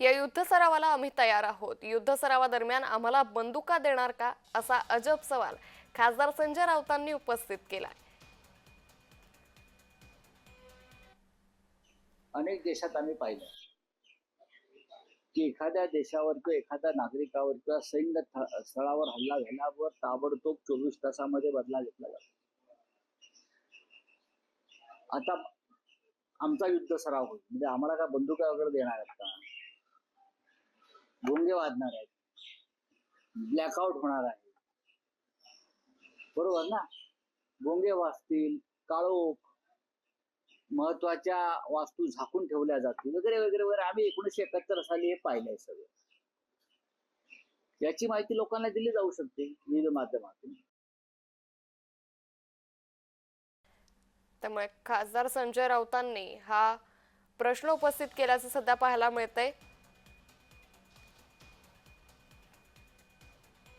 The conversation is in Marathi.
या युद्ध सरावाला आम्ही तयार आहोत. युद्ध सरावादरम्यान आम्हाला बंदुका देणार का? असा अजब सवाल खासदार संजय राऊतांनी उपस्थित केला अनेक देशात आम्ही पाहिलं. की एखाद्या देशावर किंवा एखाद्या नागरिकावर किंवा सैन्य स्थळावर हल्ला झाल्यावर ताबडतोब चोवीस तासामध्ये बदला घेतला जातो. आता आमचा युद्ध सराव होईल. म्हणजे आम्हाला का बंदुका वगैरे देणार आहेत का? गोंगे वाजणार आहेत. ब्लॅकआउट होणार आहे. बरोबर ना? गोंगे वाजतील काळोख महत्त्वाच्या वास्तू झाकून ठेवल्या जातील वगैरे वगैरे वगैरे. आम्ही एकोणीसशे एकाहत्तर साली हे पाहिलंय सगळं. याची माहिती लोकांना दिली जाऊ शकते विविध माध्यमातून. त्यामुळे खासदार संजय राऊतांनी हा प्रश्न उपस्थित केल्याचं सध्या पाहायला मिळतंय.